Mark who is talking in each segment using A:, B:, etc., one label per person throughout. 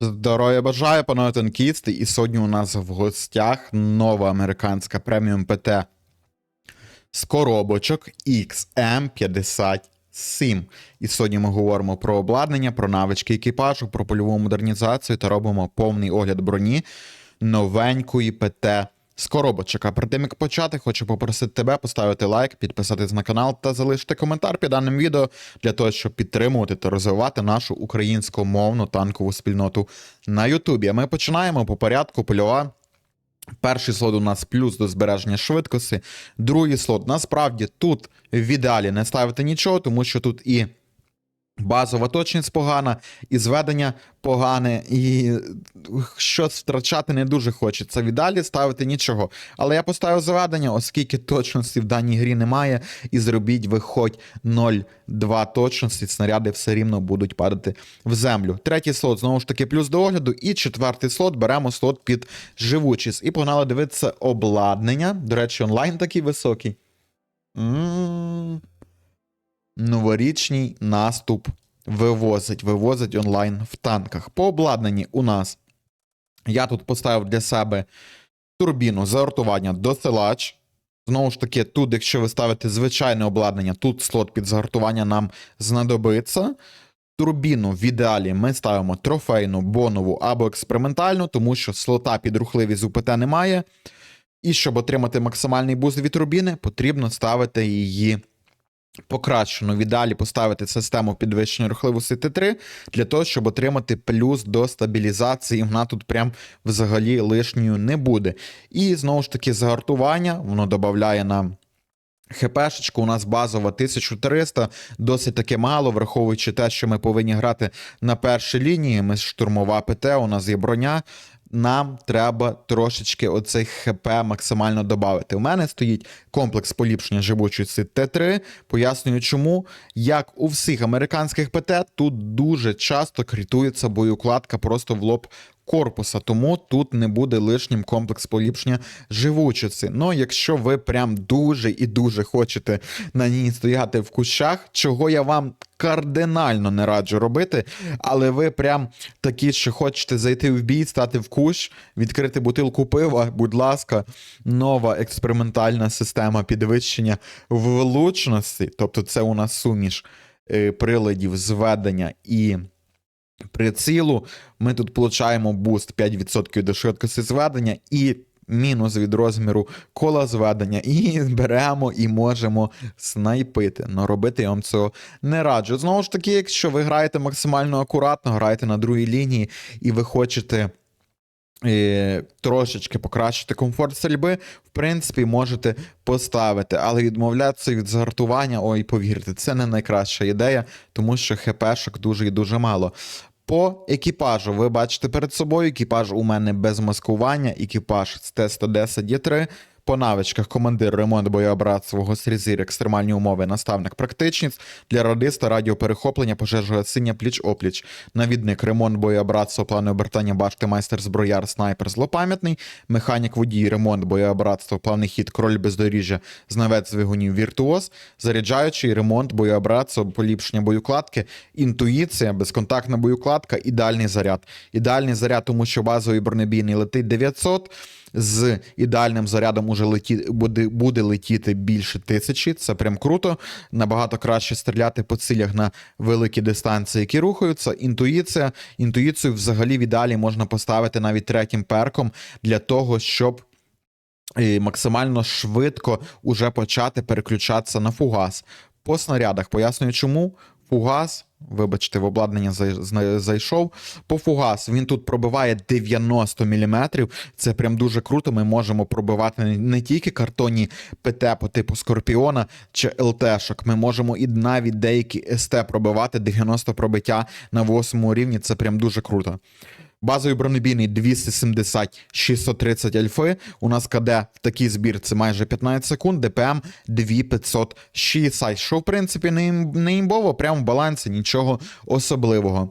A: Здоров'я бажаю, панове танкісти. І сьогодні у нас в гостях нова американська преміум ПТ з коробочок XM57. І сьогодні ми говоримо про обладнання, про навички екіпажу, про польову модернізацію та робимо повний огляд броні новенької ПТ з коробочок. А перед тим як почати, хочу попросити тебе поставити лайк, підписатись на канал та залишити коментар під даним відео для того, щоб підтримувати та розвивати нашу українськомовну танкову спільноту на Ютубі. А ми починаємо по порядку польова. Перший слот у нас плюс до збереження швидкості. Другий слот. Насправді тут в ідеалі не ставити нічого, тому що тут і базова точність погана, і зведення погане, і щось втрачати не дуже хочеться. В ідеалі ставити нічого. Але я поставив заведення, оскільки точності в даній грі немає, і зробіть ви хоч 0,2 точності, снаряди все рівно будуть падати в землю. Третій слот, знову ж таки, плюс до огляду. І четвертий слот беремо слот під живучість. І погнали дивитися обладнання. До речі, онлайн такий високий. М, Новорічний наступ вивозить, вивозить онлайн в танках. По обладнанні у нас я тут поставив для себе турбіну загортування досилач. Знову ж таки, тут, якщо ви ставите звичайне обладнання, тут слот під загортування нам знадобиться. Турбіну в ідеалі ми ставимо трофейну, бонову або експериментальну, тому що слота під рухливість УПТ немає. І щоб отримати максимальний буст від турбіни, потрібно ставити її покращену. В ідеалі поставити систему підвищення рухливості Т3 для того, щоб отримати плюс до стабілізації. Вона тут прям взагалі лишньою не буде. І знову ж таки, загартування, воно додає нам. ХПшечка у нас базова 1300, досить таки мало, враховуючи те, що ми повинні грати на першій лінії. Ми штурмова ПТ, у нас є броня. Нам треба трошечки оцей ХП максимально додати. У мене стоїть комплекс поліпшення живучості Т3. Пояснюю, чому. Як у всіх американських ПТ, тут дуже часто критується боєукладка просто в лоб корпуса, тому тут не буде лишнім комплекс поліпшення живучості. Ну, якщо ви прям дуже і дуже хочете на ній стояти в кущах, чого я вам кардинально не раджу робити, але ви прям такі, що хочете зайти в бій, стати в кущ, відкрити бутилку пива, будь ласка, нова експериментальна система підвищення влучності, тобто це у нас суміш е, приладів зведення і прицілу. Ми тут получаємо буст 5% до швидкості зведення і мінус від розміру кола зведення, і беремо і можемо снайпити. Но робити я вам цього не раджу. Знову ж таки, якщо ви граєте максимально акуратно, граєте на другій лінії, і ви хочете. Трошечки покращити комфорт стрільби, в принципі, можете поставити, але відмовлятися від згартування, ой, повірте, це не найкраща ідея, тому що хпшок дуже і дуже мало. По екіпажу ви бачите перед собою. Екіпаж у мене без маскування, екіпаж з Т-110 Є3. По навичках командир ремонт боєобратства, гострізір, екстремальні умови, наставник практичність для радиста радіоперехоплення, пожежогасіння пліч-опліч, навідник ремонт боєобратства, плани обертання башти, майстер зброяр, снайпер, злопам'ятний, механік водій, ремонт боєобратства, плавний хід, кроль бездоріжжя, знавець двигунів, віртуоз, заряджаючий ремонт боєобратства, поліпшення боєукладки, інтуїція, безконтактна боєукладка, ідеальний заряд. Ідеальний заряд, тому що базовий бронебійний летить 900, з ідеальним зарядом уже леті, буде, буде летіти більше тисячі. Це прям круто. Набагато краще стріляти по цілях на великі дистанції, які рухаються. Інтуїція. Інтуїцію взагалі в ідеалі можна поставити навіть третім перком для того, щоб. е, Максимально швидко уже почати переключатися на фугас. По снарядах пояснюю, чому фугас, вибачте, в обладнання зай- зайшов. По фугас він тут пробиває 90 мм. Це прям дуже круто. Ми можемо пробивати не- тільки картонні ПТ по типу Скорпіона чи ЛТшок. Ми можемо і навіть деякі СТ пробивати 90 пробиття на 8 рівні. Це прям дуже круто. Базовий бронебійний 270 630 альфи. У нас КД в такий збір це майже 15 секунд, ДПМ 2560, що в принципі не імбово, прямо в балансі, нічого особливого.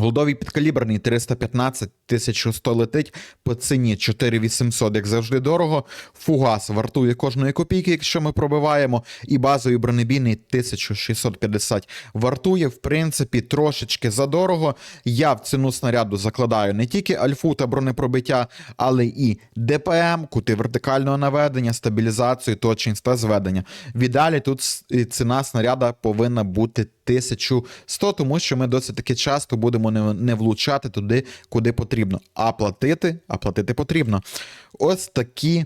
A: Голдовий підкаліберний 315 1100 летить по ціні 4800, як завжди дорого. Фугас вартує кожної копійки, якщо ми пробиваємо. І базовий бронебійний 1650 вартує, в принципі, трошечки задорого. Я в ціну снаряду закладаю не тільки альфу та бронепробиття, але і ДПМ, кути вертикального наведення, стабілізацію, точність та зведення. В ідеалі тут ціна снаряда повинна бути 1100, тому що ми досить таки часто будемо не, не влучати туди, куди потрібно. А платити, а платити потрібно. Ось такі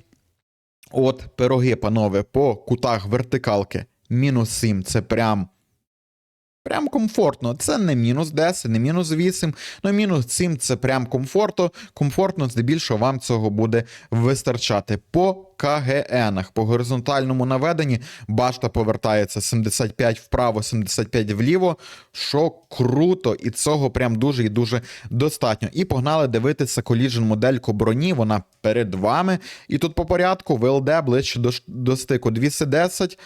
A: от пироги, панове, по кутах вертикалки. Мінус 7 це прям. Прям комфортно. Це не мінус 10, не мінус 8, ну мінус 7 це прям комфортно. Комфортно, здебільшого вам цього буде вистачати. По КГНах, по горизонтальному наведенні, башта повертається 75 вправо, 75 вліво, що круто, і цього прям дуже і дуже достатньо. І погнали дивитися коліжен модельку броні, вона перед вами. І тут по порядку ВЛД ближче до, до стику 210.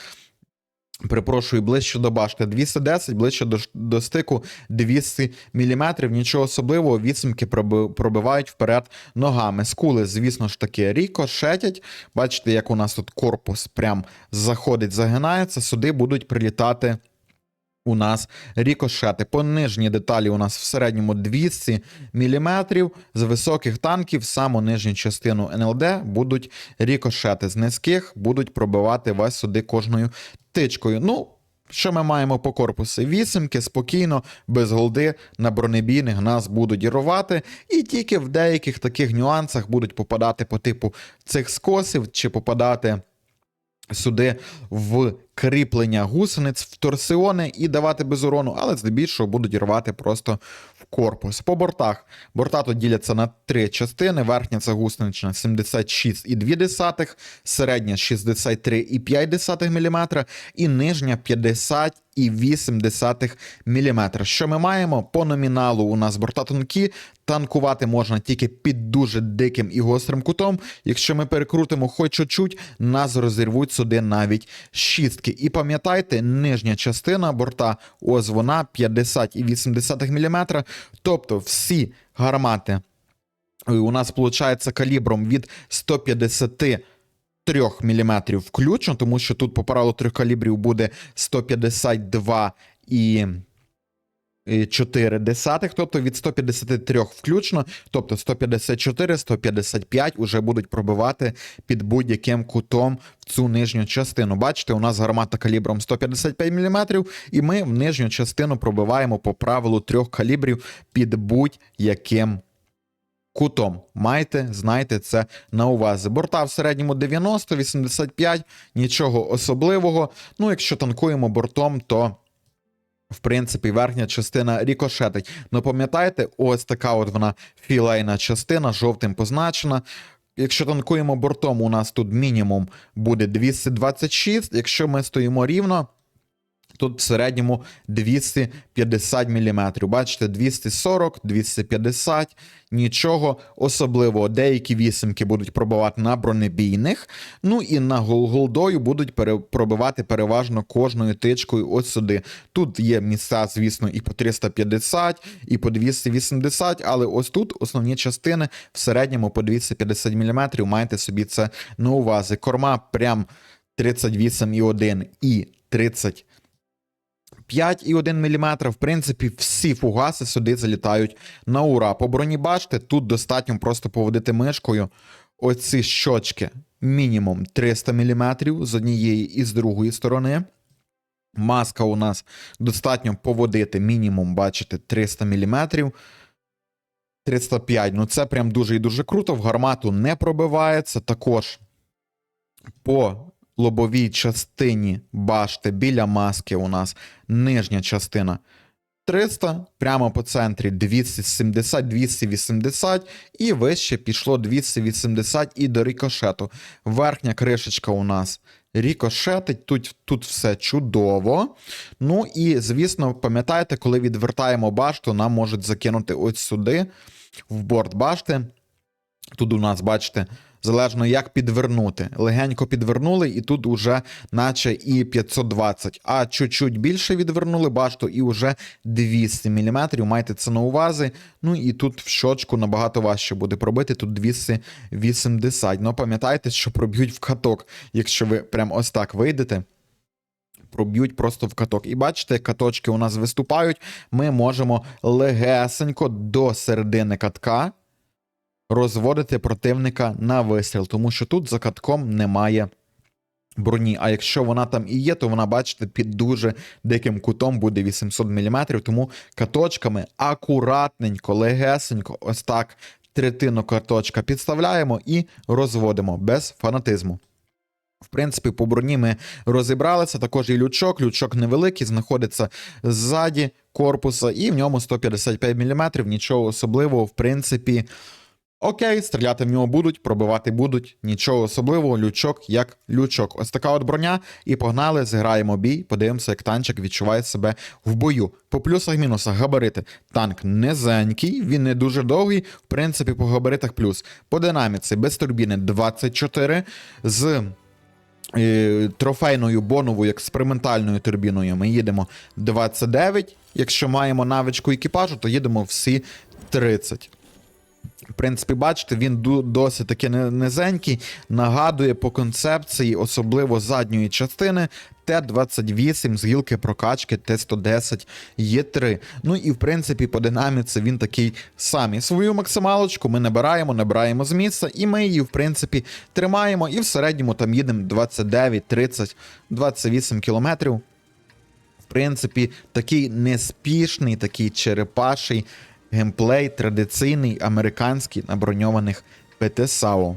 A: Перепрошую, ближче до башти 210, ближче до, до стику 200 мм. Нічого особливого, відсумки проби- пробивають вперед ногами. Скули, звісно ж таки, рікошетять. Бачите, як у нас тут корпус прям заходить, загинається. Сюди будуть прилітати. У нас рікошети. По нижній деталі у нас в середньому 200 мм. З високих танків саму нижню частину НЛД будуть рікошети. З низьких будуть пробивати вас сюди кожною тичкою. Ну, що ми маємо по корпусу? Вісімки спокійно, без голди на бронебійних нас будуть рвати, і тільки в деяких таких нюансах будуть попадати по типу цих скосів чи попадати сюди в кріплення гусениць, в торсіони і давати без урону, але здебільшого будуть рвати просто в корпус. По бортах. Борта тут діляться на три частини. Верхня це гусенична 76,2, середня 63,5 мм і нижня 50 і 8 мм. Що ми маємо? По номіналу у нас борта тонкі, танкувати можна тільки під дуже диким і гострим кутом. Якщо ми перекрутимо хоч чуть-чуть, нас розірвуть сюди навіть шістки. І пам'ятайте, нижня частина борта, ось вона 50 і 80 мм. Тобто всі гармати е, у нас виходить калібром від 150 3 мм включно, тому що тут по правилу трьох калібрів буде 152 і 4 десятих, тобто від 153 включно, тобто 154, 155 уже будуть пробивати під будь-яким кутом в цю нижню частину. Бачите, у нас гармата калібром 155 мм, і ми в нижню частину пробиваємо по правилу трьох калібрів під будь-яким кутом. Майте, знайте це на увазі. Борта в середньому 90-85, нічого особливого. Ну, якщо танкуємо бортом, то. В принципі, верхня частина рікошетить. Ну, пам'ятаєте, ось така от вона філейна частина, жовтим позначена. Якщо танкуємо бортом, у нас тут мінімум буде 226. Якщо ми стоїмо рівно, тут в середньому 250 мм. Бачите, 240, 250, нічого особливого. Деякі вісімки будуть пробивати на бронебійних, ну і на гол- голдою будуть пробивати переважно кожною тичкою ось сюди. Тут є місця, звісно, і по 350, і по 280, але ось тут основні частини в середньому по 250 мм. Майте собі це на увазі. Корма прям 38,1 і 30 5,1 мм, в принципі, всі фугаси сюди залітають на ура. По броні башти тут достатньо просто поводити мишкою. Оці щочки мінімум 300 мм з однієї і з другої сторони. Маска у нас достатньо поводити мінімум, бачите, 300 мм. 305. Ну це прям дуже і дуже круто. В гармату не пробивається. Також по лобовій частині башти біля маски у нас нижня частина 300, прямо по центрі 270, 280 і вище пішло 280 і до рікошету. Верхня кришечка у нас рікошетить, тут, тут все чудово. Ну і, звісно, пам'ятаєте, коли відвертаємо башту, нам можуть закинути ось сюди, в борт башти. Тут у нас, бачите, залежно як підвернути. Легенько підвернули, і тут уже наче і 520, а чуть-чуть більше відвернули башту, і вже 200 мм. Майте це на увазі. Ну і тут в щочку набагато важче буде пробити. Тут 280. Ну пам'ятайте, що проб'ють в каток, якщо ви прям ось так вийдете. Проб'ють просто в каток. І бачите, каточки у нас виступають. Ми можемо легесенько до середини катка розводити противника на вистріл, тому що тут за катком немає броні. А якщо вона там і є, то вона, бачите, під дуже диким кутом буде 800 мм, тому каточками акуратненько, легесенько, ось так третину каточка підставляємо і розводимо без фанатизму. В принципі, по броні ми розібралися. Також і лючок. Лючок невеликий, знаходиться ззаді корпуса, і в ньому 155 мм. Нічого особливого, в принципі. Окей, стріляти в нього будуть, пробивати будуть. Нічого особливого, лючок як лючок. Ось така от броня. І погнали, зіграємо бій, подивимося, як танчик відчуває себе в бою. По плюсах-мінусах габарити. Танк низенький, він не дуже довгий. В принципі, по габаритах плюс. По динаміці без турбіни 24 з. е, Трофейною боновою експериментальною турбіною ми їдемо 29. Якщо маємо навичку екіпажу, то їдемо всі 30. В принципі, бачите, він досить таки низенький, нагадує по концепції, особливо задньої частини, Т-28 з гілки прокачки Т-110 Є3. Ну і в принципі по динаміці він такий самий. Свою максималочку ми набираємо, набираємо з місця, і ми її, в принципі, тримаємо. І в середньому там їдемо 29, 30, 28 кілометрів. В принципі, такий неспішний, такий черепаший геймплей, традиційний американський на броньованих ПТ-САУ.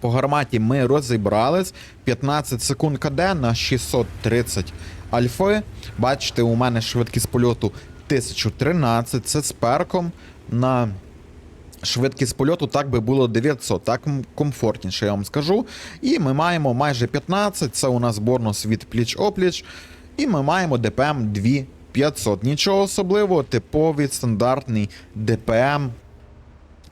A: По гарматі ми розібрались. 15 секунд КД на 630 альфи. Бачите, у мене швидкість польоту 1013. Це з перком на швидкість польоту так би було 900, так комфортніше, я вам скажу. І ми маємо майже 15, це у нас бонус від пліч-опліч. І ми маємо ДПМ 2500. Нічого особливого, типовий стандартний ДПМ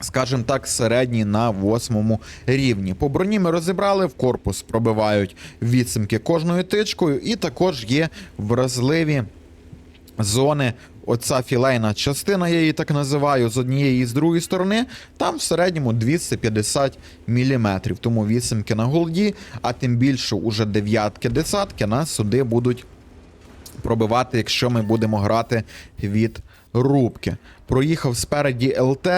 A: скажімо так, середній на восьмому рівні. По броні ми розібрали, в корпус пробивають відсимки кожною тичкою, і також є вразливі зони. Оця філейна частина, я її так називаю, з однієї і з другої сторони, там в середньому 250 мм. Тому вісімки на голді, а тим більше уже дев'ятки, десятки нас сюди будуть пробивати, якщо ми будемо грати від рубки. Проїхав спереді ЛТ.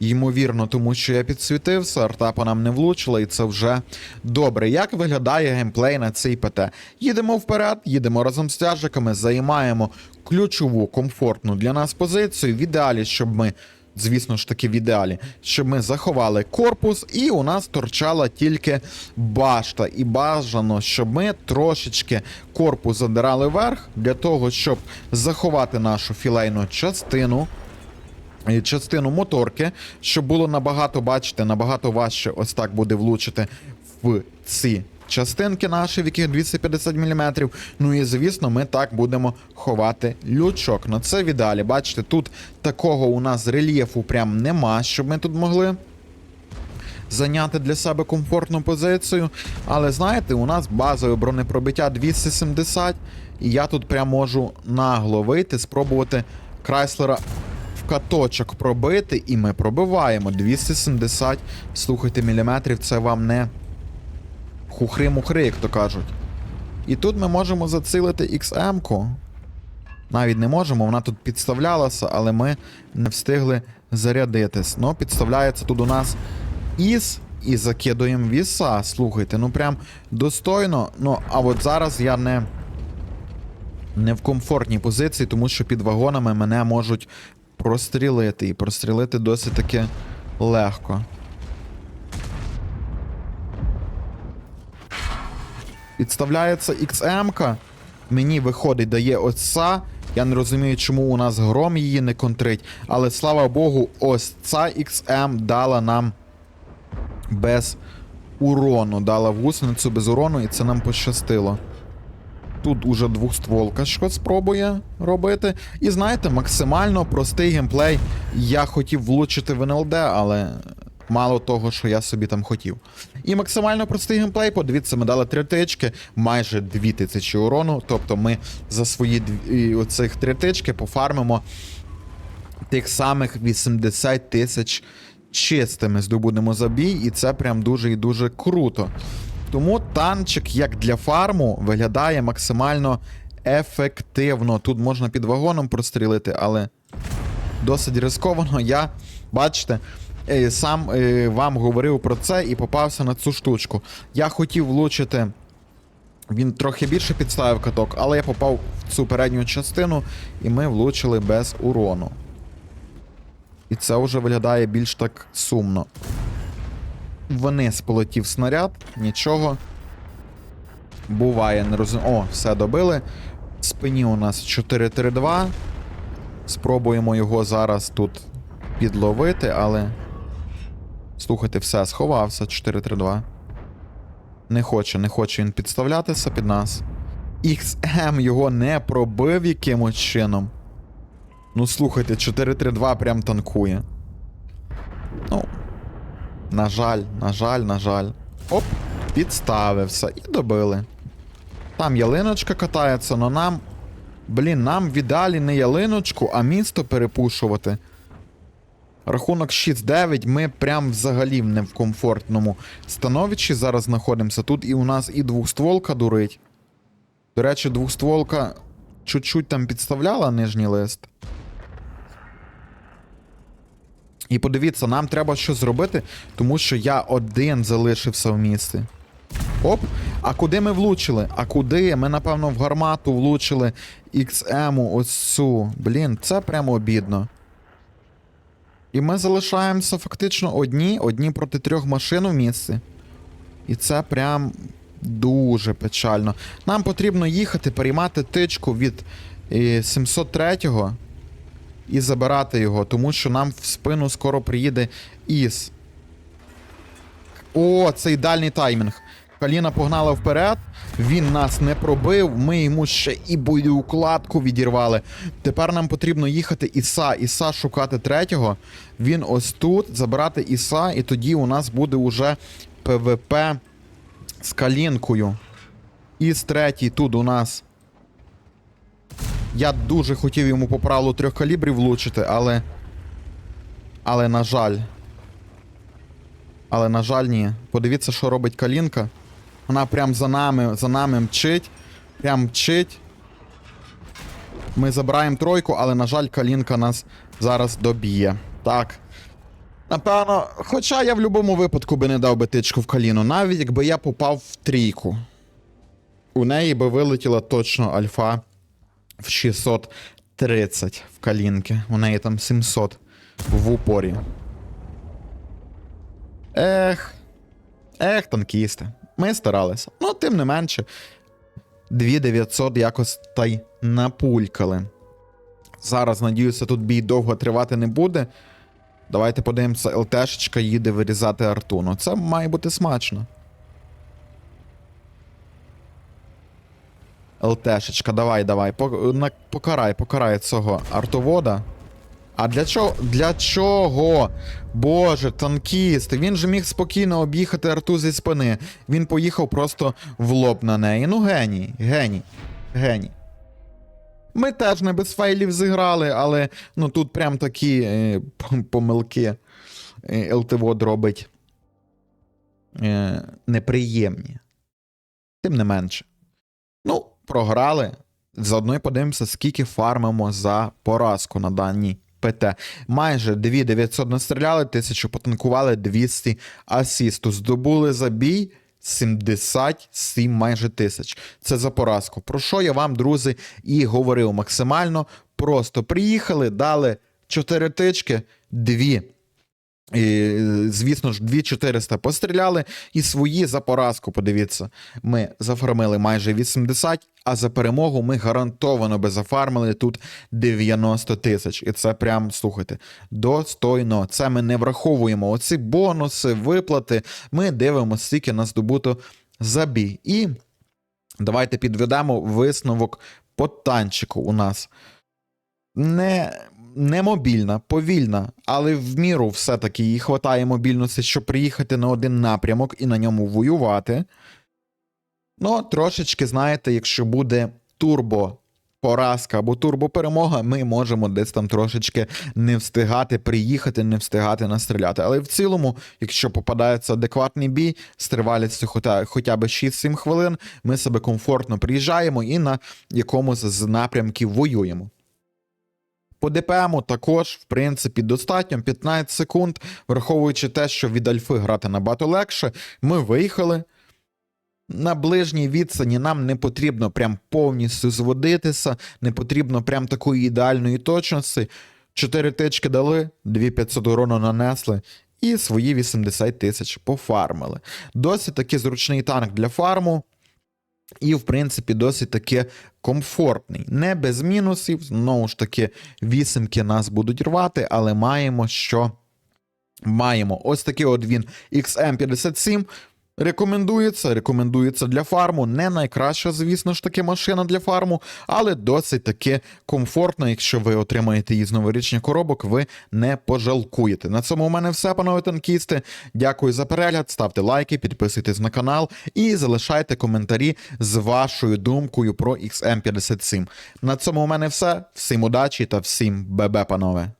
A: Ймовірно, тому що я підсвітився, арта нам не влучила, і це вже добре. Як виглядає геймплей на цій ПТ? Їдемо вперед, їдемо разом з тяжиками, займаємо ключову комфортну для нас позицію. В ідеалі, щоб ми, звісно ж таки, в ідеалі, щоб ми заховали корпус, і у нас торчала тільки башта. І бажано, щоб ми трошечки корпус задирали вверх для того, щоб заховати нашу філейну частину. Частину моторки, щоб було набагато, бачите, набагато важче ось так буде влучити в ці частинки наші, в яких 250 мм. Ну і звісно, ми так будемо ховати лючок. Ну це в ідеалі. Бачите, тут такого у нас рельєфу прям нема, щоб ми тут могли. Зайняти для себе комфортну позицію. Але знаєте, у нас базове бронепробиття 270, і я тут прям можу нагло вийти, спробувати Крайслера в каточок пробити, і ми пробиваємо 270. Слухайте, міліметрів, це вам не хухри-мухри, як то кажуть. І тут ми можемо зацілити XM-ку. Навіть не можемо, вона тут підставлялася, але ми не встигли зарядитись. Ну, підставляється тут у нас ІС і закидуємо віса. Слухайте, ну прям достойно. Ну, а от зараз я не, не в комфортній позиції, тому що під вагонами мене можуть прострілити. І прострілити досить таки легко. Підставляється XM-ка. Мені виходить, дає оця. Я не розумію, чому у нас гром її не контрить. Але слава Богу, ось ця XM дала нам без урону. Дала гусеницю без урону, і це нам пощастило. Тут уже двохстволка що спробує робити. І знаєте, максимально простий геймплей. Я хотів влучити в НЛД, але мало того, що я собі там хотів. І максимально простий геймплей. Подивіться, ми дали три тички, майже дві тисячі урону. Тобто ми за свої оцих три тички пофармимо тих самих 80 тисяч чистими здобудемо за бій, і це прям дуже і дуже круто. Тому танчик, як для фарму, виглядає максимально ефективно. Тут можна під вагоном прострілити, але досить ризиковано. Я, бачите, сам е, вам говорив про це і попався на цю штучку. Я хотів влучити. Він трохи більше підставив каток, але я попав в цю передню частину, і ми влучили без урону. І це вже виглядає більш так сумно. Вниз полетів снаряд, нічого. Буває, не розумію. О, все добили. В спині у нас 4-3-2. Спробуємо його зараз тут підловити, але. Слухайте, все, сховався 4-3-2. Не хоче, не хоче він підставлятися під нас. XM його не пробив якимось чином. Ну, слухайте, 4-3-2 прям танкує. Ну. На жаль, на жаль, на жаль. Оп, підставився і добили. Там ялиночка катається, но нам. Блін, нам в ідеалі не ялиночку, а місто перепушувати. Рахунок 6-9, ми прям взагалі не в комфортному становищі зараз знаходимося. Тут і у нас і двохстволка дурить. До речі, двохстволка чуть-чуть там підставляла нижній лист. І подивіться, нам треба щось зробити, тому що я один залишився в місті. Оп. А куди ми влучили? А куди? Ми, напевно, в гармату влучили XM ось цю. Блін, це прямо обідно. І ми залишаємося фактично одні, одні проти трьох машин у місці. І це прям дуже печально. Нам потрібно їхати, переймати тичку від е, 703-го і забирати його, тому що нам в спину скоро приїде Іс. О, це ідеальний таймінг. Каліна погнала вперед, він нас не пробив, ми йому ще і боєукладку відірвали. Тепер нам потрібно їхати Іса, Іса шукати третього. Він ось тут, забирати Іса, і тоді у нас буде уже ПВП з Калінкою. Іс третій тут у нас. Я дуже хотів йому по правилу трьох калібрів влучити, але. Але, на жаль. Але, на жаль, ні. Подивіться, що робить Калінка. Вона прям за нами, за нами мчить. Прям мчить. Ми забираємо тройку, але, на жаль, Калінка нас зараз доб'є. Так. Напевно, хоча я в будь-якому випадку би не дав би тичку в каліну, навіть якби я попав в трійку. У неї би вилетіла точно альфа в 630 в калінки. У неї там 700 в упорі. Ех. Ех, танкісти. Ми старалися. Ну, тим не менше. 2900 якось та й напулькали. Зараз, надіюся, тут бій довго тривати не буде. Давайте подивимося, ЛТшечка їде вирізати арту. Ну, це має бути смачно. ЛТшечка, давай, давай. Покарай, покарай цього артовода. А для чого? Для чого? Боже, танкіст. Він же міг спокійно об'їхати арту зі спини. Він поїхав просто в лоб на неї. Ну, геній, геній, геній. Ми теж не без фейлів зіграли, але ну тут прям такі е, помилки е, ЛТВОД робить е, неприємні. Тим не менше. Ну, програли. Заодно й подивимося, скільки фармимо за поразку на даній ПТ. Майже 2900 настріляли, 1000 потанкували, 200 асісту. Здобули забій. 77 майже тисяч. Це за поразку. Про що я вам, друзі, і говорив максимально. Просто приїхали, дали 4 тички, 2 і, звісно ж, 2400 постріляли, і свої за поразку, подивіться, ми зафармили майже 80, а за перемогу ми гарантовано би зафармили тут 90 тисяч. І це прям, слухайте, достойно. Це ми не враховуємо. Оці бонуси, виплати. Ми дивимося, скільки нас здобуто за бій. І давайте підведемо висновок по танчику у нас. Не, не мобільна, повільна, але в міру все-таки їй хватає мобільності, щоб приїхати на один напрямок і на ньому воювати. Ну, трошечки, знаєте, якщо буде турбо поразка або турбоперемога, ми можемо десь там трошечки не встигати приїхати, не встигати настріляти. Але в цілому, якщо попадається адекватний бій з тривалістю хоча, хоча б 6-7 хвилин, ми себе комфортно приїжджаємо і на якомусь з напрямків воюємо. По ДПМу також, в принципі, достатньо 15 секунд, враховуючи те, що від Альфи грати набагато легше, ми виїхали. На ближній відстані нам не потрібно прям повністю зводитися, не потрібно прям такої ідеальної точності. Чотири тички дали, 2500 урону нанесли і свої 80 тисяч пофармили. Досить таки зручний танк для фарму. І, в принципі, досить таки комфортний. Не без мінусів. Знову ж таки, вісімки нас будуть рвати, але маємо що маємо. Ось такий от він XM57. Рекомендується, рекомендується для фарму. Не найкраща, звісно ж таки, машина для фарму, але досить таки комфортна. Якщо ви отримаєте її з новорічних коробок, ви не пожалкуєте. На цьому у мене все, панове танкісти. Дякую за перегляд. Ставте лайки, підписуйтесь на канал і залишайте коментарі з вашою думкою про XM57. На цьому у мене все. Всім удачі та всім бебе, панове.